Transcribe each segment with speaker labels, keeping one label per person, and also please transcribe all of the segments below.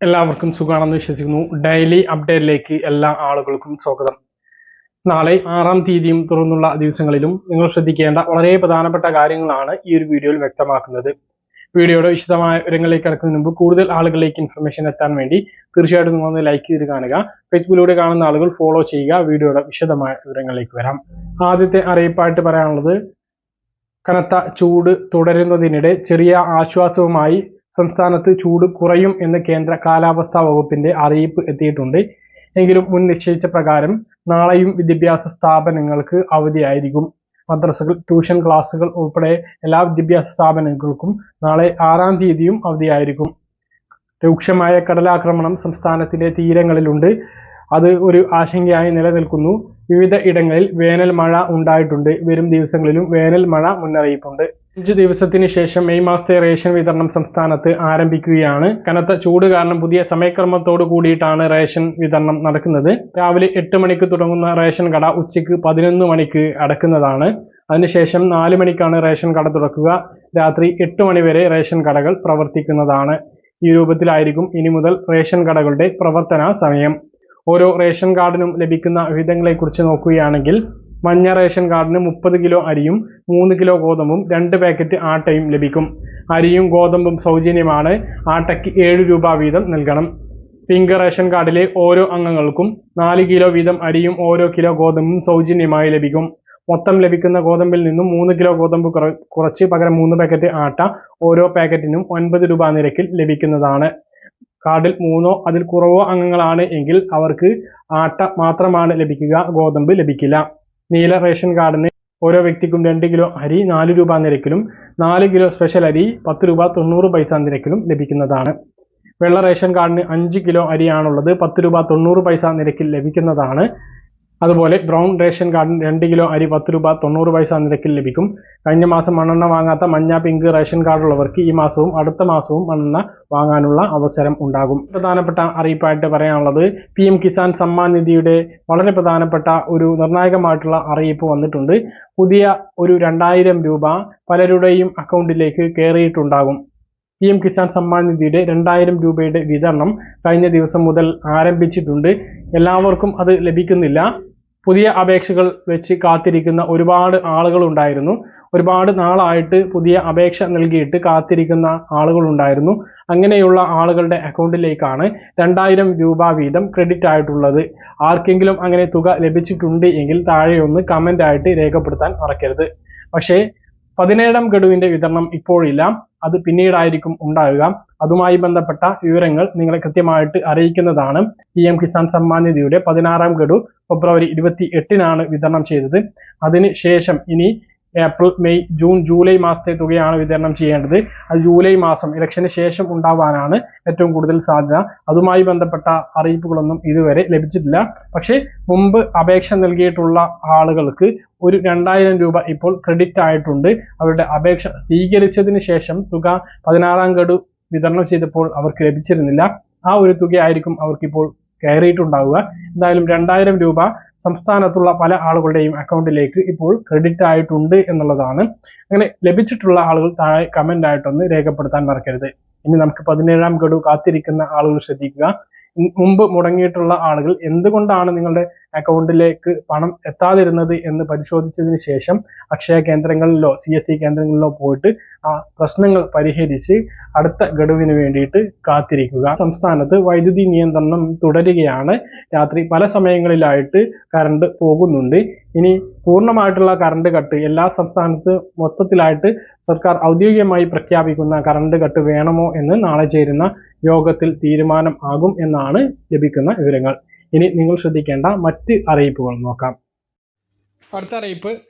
Speaker 1: എല്ലാവർക്കും സുഖമാണെന്ന് വിശ്വസിക്കുന്നു. ഡെയിലി അപ്ഡേറ്റിലേക്ക് എല്ലാ ആളുകൾക്കും സ്വാഗതം. നാളെ ആറാം തീയതിയും തുറന്നുള്ള ദിവസങ്ങളിലും നിങ്ങൾ ശ്രദ്ധിക്കേണ്ട വളരെ പ്രധാനപ്പെട്ട കാര്യങ്ങളാണ് ഈ ഒരു വീഡിയോയിൽ വ്യക്തമാക്കുന്നത്. വീഡിയോയുടെ വിശദമായ വിവരങ്ങളിലേക്ക് കടക്കുന്നതിന് മുമ്പ് കൂടുതൽ ആളുകളിലേക്ക് ഇൻഫർമേഷൻ എത്താൻ വേണ്ടി തീർച്ചയായിട്ടും നിങ്ങൾ ലൈക്ക് ചെയ്ത് കാണുക. ഫേസ്ബുക്കിലൂടെ കാണുന്ന ആളുകൾ ഫോളോ ചെയ്യുക. വീഡിയോയുടെ വിശദമായ വിവരങ്ങളിലേക്ക് വരാം. ആദ്യത്തെ അറിയിപ്പായിട്ട് പറയാനുള്ളത് കനത്ത ചൂട് തുടരുന്നതിനിടെ ചെറിയ ആശ്വാസവുമായി സംസ്ഥാനത്ത് ചൂട് കുറയും എന്ന് കേന്ദ്ര കാലാവസ്ഥാ വകുപ്പിന്റെ അറിയിപ്പ് എത്തിയിട്ടുണ്ട്. എങ്കിലും മുൻ നിശ്ചയിച്ച പ്രകാരം നാളെയും വിദ്യാഭ്യാസ സ്ഥാപനങ്ങൾക്ക് അവധിയായിരിക്കും. മദ്രസകൾ ട്യൂഷൻ ക്ലാസുകൾ ഉൾപ്പെടെ എല്ലാ വിദ്യാഭ്യാസ സ്ഥാപനങ്ങൾക്കും നാളെ ആറാം തീയതിയും അവധിയായിരിക്കും. രൂക്ഷമായ കടലാക്രമണം സംസ്ഥാനത്തിന്റെ തീരങ്ങളിലുണ്ട്. അത് ഒരു ആശങ്കയായി നിലനിൽക്കുന്നു. വിവിധ ഇടങ്ങളിൽ വേനൽ മഴ ഉണ്ടായിട്ടുണ്ട്. വരും ദിവസങ്ങളിലും വേനൽ മഴ മുന്നറിയിപ്പുണ്ട്. അഞ്ച് ദിവസത്തിന് ശേഷം മെയ് മാസത്തെ റേഷൻ വിതരണം സംസ്ഥാനത്ത് ആരംഭിക്കുകയാണ്. കനത്ത ചൂട് കാരണം പുതിയ സമയക്രമത്തോട് കൂടിയിട്ടാണ് റേഷൻ വിതരണം നടക്കുന്നത്. രാവിലെ എട്ട് മണിക്ക് തുടങ്ങുന്ന റേഷൻ കട ഉച്ചയ്ക്ക് പതിനൊന്ന് മണിക്ക് അടക്കുന്നതാണ്. അതിനുശേഷം നാല് മണിക്കാണ് റേഷൻ കട തുറക്കുക. രാത്രി എട്ട് മണി വരെ റേഷൻ കടകൾ പ്രവർത്തിക്കുന്നതാണ്. ഈ രൂപത്തിലായിരിക്കും ഇനി മുതൽ റേഷൻ കടകളുടെ പ്രവർത്തന സമയം. ഓരോ റേഷൻ കാർഡിനും ലഭിക്കുന്ന വിഹിതങ്ങളെക്കുറിച്ച് നോക്കുകയാണെങ്കിൽ മഞ്ഞ റേഷൻ കാർഡിന് മുപ്പത് കിലോ അരിയും മൂന്ന് കിലോ ഗോതമ്പും രണ്ട് പാക്കറ്റ് ആട്ടയും ലഭിക്കും. അരിയും ഗോതമ്പും സൗജന്യമാണ്. ആട്ടയ്ക്ക് ഏഴ് രൂപ വീതം നൽകണം. പിങ്ക് റേഷൻ കാർഡിലെ ഓരോ അംഗങ്ങൾക്കും നാല് കിലോ വീതം അരിയും ഓരോ കിലോ ഗോതമ്പും സൗജന്യമായി ലഭിക്കും. മൊത്തം ലഭിക്കുന്ന ഗോതമ്പിൽ നിന്നും മൂന്ന് കിലോ ഗോതമ്പ് കുറച്ച് പകരം മൂന്ന് പാക്കറ്റ് ആട്ട ഓരോ പാക്കറ്റിനും ഒൻപത് രൂപ നിരക്കിൽ ലഭിക്കുന്നതാണ്. കാർഡിൽ മൂന്നോ അതിൽ കുറവോ അംഗങ്ങളാണ് എങ്കിൽ അവർക്ക് ആട്ട മാത്രമാണ് ലഭിക്കുക ഗോതമ്പ് ലഭിക്കില്ല. നീല റേഷൻ കാർഡിന് ഓരോ വ്യക്തിക്കും രണ്ട് കിലോ അരി നാല് രൂപ നിരക്കിലും നാല് കിലോ സ്പെഷ്യൽ അരി പത്ത് രൂപ തൊണ്ണൂറ് പൈസ നിരക്കിലും ലഭിക്കുന്നതാണ്. വെള്ള റേഷൻ കാർഡിന് അഞ്ച് കിലോ അരിയാണുള്ളത് പത്ത് രൂപ തൊണ്ണൂറ് പൈസ നിരക്കിൽ ലഭിക്കുന്നതാണ്. അതുപോലെ ബ്രൗൺ റേഷൻ കാർഡിന് രണ്ട് കിലോ അരി പത്ത് രൂപ തൊണ്ണൂറ് പൈസ നിരക്കിൽ ലഭിക്കും. കഴിഞ്ഞ മാസം മണ്ണെണ്ണ വാങ്ങാത്ത മഞ്ഞ പിങ്ക് റേഷൻ കാർഡുള്ളവർക്ക് ഈ മാസവും അടുത്ത മാസവും മണ്ണെണ്ണ വാങ്ങാനുള്ള അവസരം ഉണ്ടാകും. പ്രധാനപ്പെട്ട അറിയിപ്പായിട്ട് പറയാനുള്ളത് പി എം കിസാൻ സമ്മാൻ നിധിയുടെ വളരെ പ്രധാനപ്പെട്ട ഒരു നിർണായകമായിട്ടുള്ള അറിയിപ്പ് വന്നിട്ടുണ്ട്. പുതിയ ഒരു രണ്ടായിരം രൂപ പലരുടെയും അക്കൗണ്ടിലേക്ക് കയറിയിട്ടുണ്ടാകും. പി എം കിസാൻ സമ്മാൻ നിധിയുടെ രണ്ടായിരം രൂപയുടെ വിതരണം കഴിഞ്ഞ ദിവസം മുതൽ ആരംഭിച്ചിട്ടുണ്ട്. എല്ലാവർക്കും അത് ലഭിക്കുന്നില്ല. പുതിയ അപേക്ഷകൾ വെച്ച് കാത്തിരിക്കുന്ന ഒരുപാട് ആളുകൾ ഉണ്ടായിരുന്നു ഒരുപാട് നാളായിട്ട് പുതിയ അപേക്ഷ നൽകിയിട്ട് കാത്തിരിക്കുന്ന ആളുകൾ ഉണ്ടായിരുന്നു അങ്ങനെയുള്ള ആളുകളുടെ അക്കൗണ്ടിലേക്കാണ് രണ്ടായിരം രൂപ വീതം ക്രെഡിറ്റ് ആയിട്ടുള്ളത്. ആർക്കെങ്കിലും അങ്ങനെ തുക ലഭിച്ചിട്ടുണ്ട് എങ്കിൽ താഴെ ഒന്ന് കമന്റ് ആയിട്ട് രേഖപ്പെടുത്താൻ മറക്കരുത്. പക്ഷേ പതിനേഴാം ഗഡുവിന്റെ വിതരണം ഇപ്പോഴില്ല. അത് പിന്നീടായിരിക്കും ഉണ്ടാവുക. അതുമായി ബന്ധപ്പെട്ട വിവരങ്ങൾ നിങ്ങളെ കൃത്യമായിട്ട് അറിയിക്കുന്നതാണ്. പി എം കിസാൻ സമ്മാൻ നിധിയുടെ പതിനാറാം ഗഡു ഫെബ്രുവരി ഇരുപത്തി എട്ടിനാണ് വിതരണം ചെയ്തത്. അതിന് ശേഷം ഇനി ഏപ്രിൽ മെയ് ജൂൺ ജൂലൈ മാസത്തെ തുകയാണ് വിതരണം ചെയ്യേണ്ടത്. അത് ജൂലൈ മാസം ഇലക്ഷന് ശേഷം ഉണ്ടാവാനാണ് ഏറ്റവും കൂടുതൽ സാധ്യത. അതുമായി ബന്ധപ്പെട്ട അറിയിപ്പുകളൊന്നും ഇതുവരെ ലഭിച്ചിട്ടില്ല. പക്ഷേ മുമ്പ് അപേക്ഷ നൽകിയിട്ടുള്ള ആളുകൾക്ക് ഒരു രണ്ടായിരം രൂപ ഇപ്പോൾ ക്രെഡിറ്റ് ആയിട്ടുണ്ട്. അവരുടെ അപേക്ഷ സ്വീകരിച്ചതിന് ശേഷം തുക പതിനാറാം ഗഡു വിതരണം ചെയ്തപ്പോൾ അവർക്ക് ലഭിച്ചിരുന്നില്ല. ആ ഒരു തുകയായിരിക്കും അവർക്കിപ്പോൾ കയറിയിട്ടുണ്ടാവുക. എന്തായാലും രണ്ടായിരം രൂപ സംസ്ഥാനത്തുള്ള പല ആളുകളുടെയും അക്കൗണ്ടിലേക്ക് ഇപ്പോൾ ക്രെഡിറ്റ് ആയിട്ടുണ്ട് എന്നുള്ളതാണ്. അങ്ങനെ ലഭിച്ചിട്ടുള്ള ആളുകൾ താഴെ കമന്റ് ആയിട്ടൊന്ന് രേഖപ്പെടുത്താൻ മറക്കരുത്. ഇനി നമുക്ക് പതിനേഴാം ഗഡു കാത്തിരിക്കുന്ന ആളുകൾ ശ്രദ്ധിക്കുക. മുമ്പ് മുടങ്ങിയിട്ടുള്ള ആളുകൾ എന്തുകൊണ്ടാണ് നിങ്ങളുടെ അക്കൗണ്ടിലേക്ക് പണം എത്താതിരുന്നത് എന്ന് പരിശോധിച്ചതിന് ശേഷം അക്ഷയ കേന്ദ്രങ്ങളിലോ സി എസ് സി കേന്ദ്രങ്ങളിലോ പോയിട്ട് ആ പ്രശ്നങ്ങൾ പരിഹരിച്ച് അടുത്ത ഗഡുവിന് വേണ്ടിയിട്ട് കാത്തിരിക്കുക. സംസ്ഥാനത്ത് വൈദ്യുതി നിയന്ത്രണം തുടരുകയാണ്. രാത്രി പല സമയങ്ങളിലായിട്ട് കറണ്ട് പോകുന്നുണ്ട്. ഇനി പൂർണമായിട്ടുള്ള കറണ്ട് കട്ട് എല്ലാ സംസ്ഥാനത്ത് മൊത്തത്തിലായിട്ട് സർക്കാർ ഔദ്യോഗികമായി പ്രഖ്യാപിക്കുന്ന കറണ്ട് കട്ട് വേണമോ എന്ന് നാളെ ചേരുന്ന യോഗത്തിൽ തീരുമാനം ആകും എന്നാണ് ലഭിക്കുന്ന വിവരങ്ങൾ. ഇനി നിങ്ങൾ ശ്രദ്ധിക്കേണ്ട മറ്റ് അറിയിപ്പുകൾ നോക്കാം. അടുത്ത അറിയിപ്പ്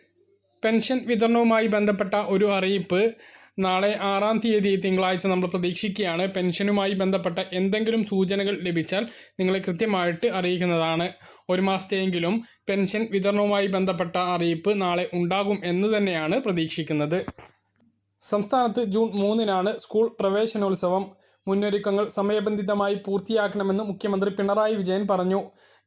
Speaker 1: പെൻഷൻ വിതരണവുമായി ബന്ധപ്പെട്ട ഒരു അറിയിപ്പ്. നാളെ ആറാം തീയതി തിങ്കളാഴ്ച നമ്മൾ പ്രതീക്ഷിക്കുകയാണ്. പെൻഷനുമായി ബന്ധപ്പെട്ട എന്തെങ്കിലും സൂചനകൾ ലഭിച്ചാൽ നിങ്ങളെ കൃത്യമായിട്ട് അറിയിക്കുന്നതാണ് ഒരു മാസത്തെയെങ്കിലും പെൻഷൻ വിതരണവുമായി ബന്ധപ്പെട്ട അറിയിപ്പ് നാളെ ഉണ്ടാകും എന്ന് തന്നെയാണ് പ്രതീക്ഷിക്കുന്നത്. സംസ്ഥാനത്ത് ജൂൺ മൂന്നിനാണ് സ്കൂൾ പ്രവേശനോത്സവം. മുന്നൊരുക്കങ്ങൾ സമയബന്ധിതമായി പൂർത്തിയാക്കണമെന്ന് മുഖ്യമന്ത്രി പിണറായി വിജയൻ പറഞ്ഞു.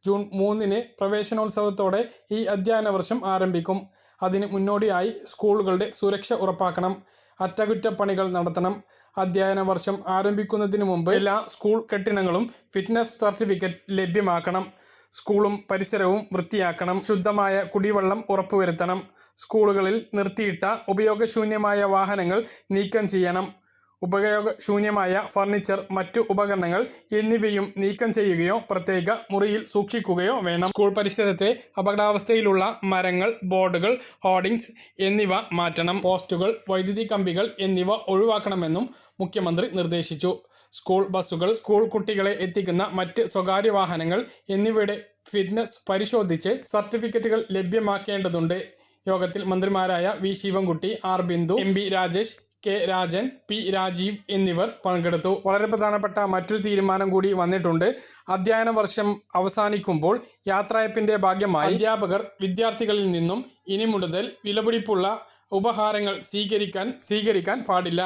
Speaker 1: ജൂൺ മൂന്നിന് പ്രവേശനോത്സവത്തോടെ ഈ അധ്യയന വർഷം ആരംഭിക്കും. അതിന് മുന്നോടിയായി സ്കൂളുകളുടെ സുരക്ഷ ഉറപ്പാക്കണം. അറ്റകുറ്റപ്പണികൾ നടത്തണം.
Speaker 2: അധ്യയന വർഷം ആരംഭിക്കുന്നതിന് മുമ്പ് എല്ലാ സ്കൂൾ കെട്ടിടങ്ങളും ഫിറ്റ്നസ് സർട്ടിഫിക്കറ്റ് ലഭ്യമാക്കണം. സ്കൂളും പരിസരവും വൃത്തിയാക്കണം. ശുദ്ധമായ കുടിവെള്ളം ഉറപ്പുവരുത്തണം. സ്കൂളുകളിൽ നിർത്തിയിട്ട ഉപയോഗശൂന്യമായ വാഹനങ്ങൾ നീക്കം ചെയ്യണം. ഉപയോഗശൂന്യമായ ഫർണിച്ചർ മറ്റു ഉപകരണങ്ങൾ എന്നിവയും നീക്കം ചെയ്യുകയോ പ്രത്യേക മുറിയിൽ സൂക്ഷിക്കുകയോ വേണം. സ്കൂൾ പരിസരത്തെ അപകടാവസ്ഥയിലുള്ള മരങ്ങൾ ബോർഡുകൾ ഹോർഡിങ്സ് എന്നിവ മാറ്റണം. പോസ്റ്റുകൾ വൈദ്യുതി കമ്പികൾ എന്നിവ ഒഴിവാക്കണമെന്നും മുഖ്യമന്ത്രി നിർദ്ദേശിച്ചു. സ്കൂൾ ബസ്സുകൾ സ്കൂൾ കുട്ടികളെ എത്തിക്കുന്ന മറ്റ് സ്വകാര്യ വാഹനങ്ങൾ എന്നിവയുടെ ഫിറ്റ്നസ് പരിശോധിച്ച് സർട്ടിഫിക്കറ്റുകൾ ലഭ്യമാക്കേണ്ടതുണ്ട്. യോഗത്തിൽ മന്ത്രിമാരായ V Sivankutty R Bindu M B Rajesh K Rajan P Rajeev എന്നിവർ പങ്കെടുത്തു. വളരെ പ്രധാനപ്പെട്ട മറ്റൊരു തീരുമാനം കൂടി വന്നിട്ടുണ്ട്. അധ്യയന വർഷം അവസാനിക്കുമ്പോൾ യാത്രയപ്പിന്റെ ഭാഗ്യമായി അധ്യാപകർ വിദ്യാർത്ഥികളിൽ നിന്നും ഇനി മുതൽ വിലപിടിപ്പുള്ള ഉപഹാരങ്ങൾ സ്വീകരിക്കാൻ സ്വീകരിക്കാൻ പാടില്ല.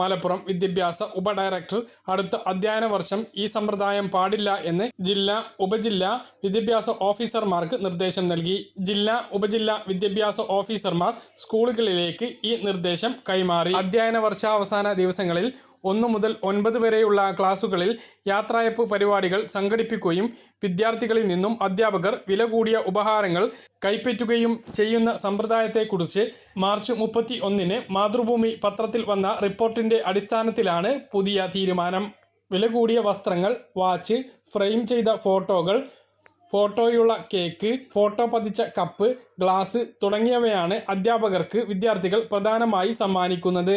Speaker 2: മലപ്പുറം വിദ്യാഭ്യാസ ഉപഡയറക്ടർ. അടുത്ത അധ്യയന വർഷം ഈ സമ്പ്രദായം പാടില്ല എന്ന് ജില്ലാ ഉപജില്ലാ വിദ്യാഭ്യാസ ഓഫീസർമാർക്ക് നിർദ്ദേശം നൽകി. ജില്ലാ ഉപജില്ലാ വിദ്യാഭ്യാസ ഓഫീസർമാർ സ്കൂളുകളിലേക്ക് ഈ നിർദ്ദേശം കൈമാറി. അധ്യയന വർഷാവസാന ദിവസങ്ങളിൽ ഒന്നു മുതൽ ഒൻപത് വരെയുള്ള ക്ലാസുകളിൽ യാത്രയപ്പ് പരിപാടികൾ സംഘടിപ്പിക്കുകയും വിദ്യാർത്ഥികളിൽ നിന്നും അധ്യാപകർ വില കൂടിയ ഉപഹാരങ്ങൾ കൈപ്പറ്റുകയും ചെയ്യുന്ന സമ്പ്രദായത്തെക്കുറിച്ച് മാർച്ച് മുപ്പത്തി ഒന്നിന് മാതൃഭൂമി പത്രത്തിൽ വന്ന റിപ്പോർട്ടിന്റെ അടിസ്ഥാനത്തിലാണ് പുതിയ തീരുമാനം. വില കൂടിയ വസ്ത്രങ്ങൾ വാച്ച് ഫ്രെയിം ചെയ്ത ഫോട്ടോകൾ ഫോട്ടോയുള്ള കേക്ക് ഫോട്ടോ പതിച്ച കപ്പ് ഗ്ലാസ് തുടങ്ങിയവയാണ് അധ്യാപകർക്ക് വിദ്യാർത്ഥികൾ പ്രധാനമായി സമ്മാനിക്കുന്നത്.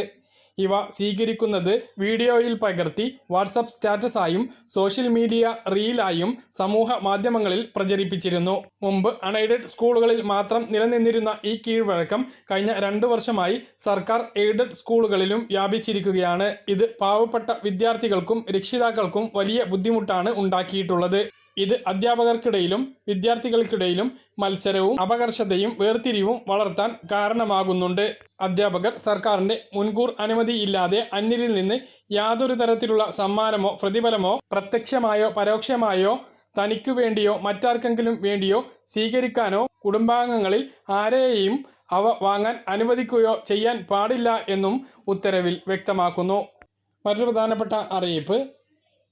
Speaker 2: ഇവ സ്വീകരിക്കുന്നത് വീഡിയോയിൽ പകർത്തി വാട്സപ്പ് സ്റ്റാറ്റസായും സോഷ്യൽ മീഡിയ റീലായും സമൂഹ മാധ്യമങ്ങളിൽ പ്രചരിപ്പിച്ചിരുന്നു. മുമ്പ് അൺഎയ്ഡഡ് സ്കൂളുകളിൽ മാത്രം നിലനിന്നിരുന്ന ഈ കീഴ്വഴക്കം കഴിഞ്ഞ രണ്ടു വർഷമായി സർക്കാർ എയ്ഡഡ് സ്കൂളുകളിലും വ്യാപിച്ചിരിക്കുകയാണ്. ഇത് പാവപ്പെട്ട വിദ്യാർത്ഥികൾക്കും രക്ഷിതാക്കൾക്കും വലിയ ബുദ്ധിമുട്ടാണ് ഉണ്ടാക്കിയിട്ടുള്ളത്. ഇത് അധ്യാപകർക്കിടയിലും വിദ്യാർത്ഥികൾക്കിടയിലും മത്സരവും അപകർഷതയും വേർതിരിവും വളർത്താൻ കാരണമാകുന്നുണ്ട്. അധ്യാപകർ സർക്കാരിന്റെ മുൻകൂർ അനുമതിയില്ലാതെ അന്യരിൽ നിന്ന് യാതൊരു തരത്തിലുള്ള സമ്മാനമോ പ്രതിഫലമോ പ്രത്യക്ഷമായോ പരോക്ഷമായോ തനിക്കു വേണ്ടിയോ മറ്റാർക്കെങ്കിലും വേണ്ടിയോ സ്വീകരിക്കാനോ കുടുംബാംഗങ്ങളിൽ ആരെയും അവ വാങ്ങാൻ അനുവദിക്കുകയോ ചെയ്യാൻ പാടില്ല എന്നും ഉത്തരവിൽ വ്യക്തമാക്കുന്നു. മറ്റൊരു പ്രധാനപ്പെട്ട അറിയിപ്പ്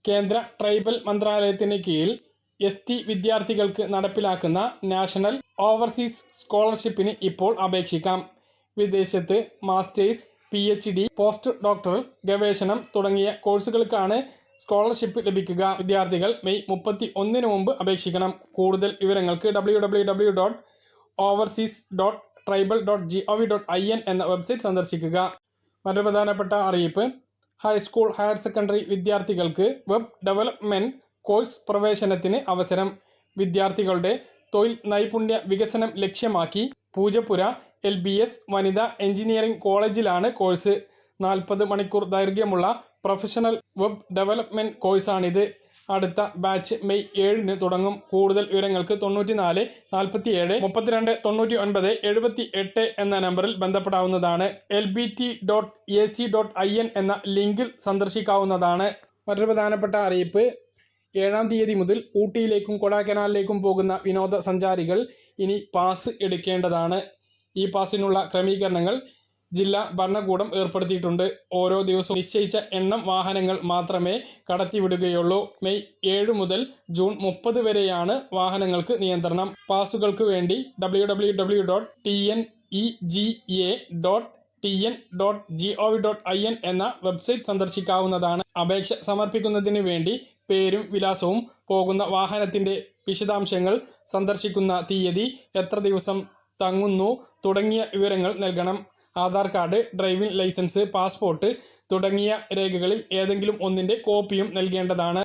Speaker 2: കേന്ദ്ര ട്രൈബൽ മന്ത്രാലയത്തിന് കീഴിൽ എസ് ടി വിദ്യാർത്ഥികൾക്ക് നടപ്പിലാക്കുന്ന നാഷണൽ ഓവർസീസ് സ്കോളർഷിപ്പിന് ഇപ്പോൾ അപേക്ഷിക്കാം. വിദേശത്ത് masters P H D post doctoral ഗവേഷണം തുടങ്ങിയ കോഴ്സുകൾക്കാണ് സ്കോളർഷിപ്പ് ലഭിക്കുക. വിദ്യാർത്ഥികൾ മെയ് മുപ്പത്തി ഒന്നിന് മുമ്പ് അപേക്ഷിക്കണം. കൂടുതൽ വിവരങ്ങൾക്ക് W W W dot overseas dot tribal dot G O V dot I N എന്ന വെബ്സൈറ്റ് സന്ദർശിക്കുക. മറ്റൊരു പ്രധാനപ്പെട്ട അറിയിപ്പ് ഹൈസ്കൂൾ ഹയർ സെക്കൻഡറി വിദ്യാർത്ഥികൾക്ക് വെബ് ഡെവലപ്മെന്റ് കോഴ്സ് പ്രവേശനത്തിന് അവസരം. വിദ്യാർത്ഥികളുടെ തൊഴിൽ നൈപുണ്യ വികസനം ലക്ഷ്യമാക്കി പൂജപ്പുര എൽ ബി എസ് വനിതാ എഞ്ചിനീയറിംഗ് കോളേജിലാണ് കോഴ്സ്. നാൽപ്പത് മണിക്കൂർ ദൈർഘ്യമുള്ള പ്രൊഫഷണൽ വെബ് ഡെവലപ്മെന്റ് കോഴ്സാണിത്. അടുത്ത ബാച്ച് മെയ് ഏഴിന് തുടങ്ങും. കൂടുതൽ വിവരങ്ങൾക്ക് തൊണ്ണൂറ്റി നാല് നാൽപ്പത്തി ഏഴ് മുപ്പത്തിരണ്ട് തൊണ്ണൂറ്റി ഒൻപത് എഴുപത്തി എട്ട് എന്ന നമ്പറിൽ ബന്ധപ്പെടാവുന്നതാണ്. L B T dot A C dot I N എന്ന ലിങ്കിൽ സന്ദർശിക്കാവുന്നതാണ്. മറ്റൊരു പ്രധാനപ്പെട്ട അറിയിപ്പ് ഏഴാം തീയതി മുതൽ ഊട്ടിയിലേക്കും കൊടാക്കനാലിലേക്കും പോകുന്ന വിനോദസഞ്ചാരികൾ ഇനി പാസ് എടുക്കേണ്ടതാണ്. ഈ പാസിനുള്ള ക്രമീകരണങ്ങൾ ജില്ലാ ഭരണകൂടം ഏർപ്പെടുത്തിയിട്ടുണ്ട്. ഓരോ ദിവസവും നിശ്ചയിച്ച എണ്ണം വാഹനങ്ങൾ മാത്രമേ കടത്തിവിടുകയുള്ളൂ. മെയ് ഏഴ് മുതൽ ജൂൺ മുപ്പത് വരെയാണ് വാഹനങ്ങൾക്ക് നിയന്ത്രണം. പാസുകൾക്ക് വേണ്ടി W dot T N E G A dot T N dot G O V dot I N എന്ന വെബ്സൈറ്റ് സന്ദർശിക്കാവുന്നതാണ്. അപേക്ഷ സമർപ്പിക്കുന്നതിന് വേണ്ടി പേരും വിലാസവും പോകുന്ന വാഹനത്തിന്റെ വിശദാംശങ്ങൾ സന്ദർശിക്കുന്ന തീയതി എത്ര ദിവസം തങ്ങുന്നു തുടങ്ങിയ വിവരങ്ങൾ നൽകണം. Aadhaar card driving licence passport തുടങ്ങിയ രേഖകളിൽ ഏതെങ്കിലും ഒന്നിന്റെ കോപ്പിയും നൽകേണ്ടതാണ്.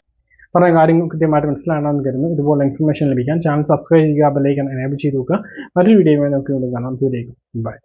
Speaker 1: പറഞ്ഞ കാര്യങ്ങൾ കൃത്യമായിട്ട് മനസ്സിലാണെന്ന് കരുതുന്നു. ഇതുപോലെ ഇൻഫർമേഷൻ ലഭിക്കാൻ ചാനൽ സബ്സ്ക്രൈബ് ചെയ്യുക ബെല്ലൈക്കൻ എനേബിൾ ചെയ്ത് നോക്കുക മറ്റൊരു വീഡിയോയുമായി നമുക്ക് കാണാം. ദൂരേക്കും ബൈ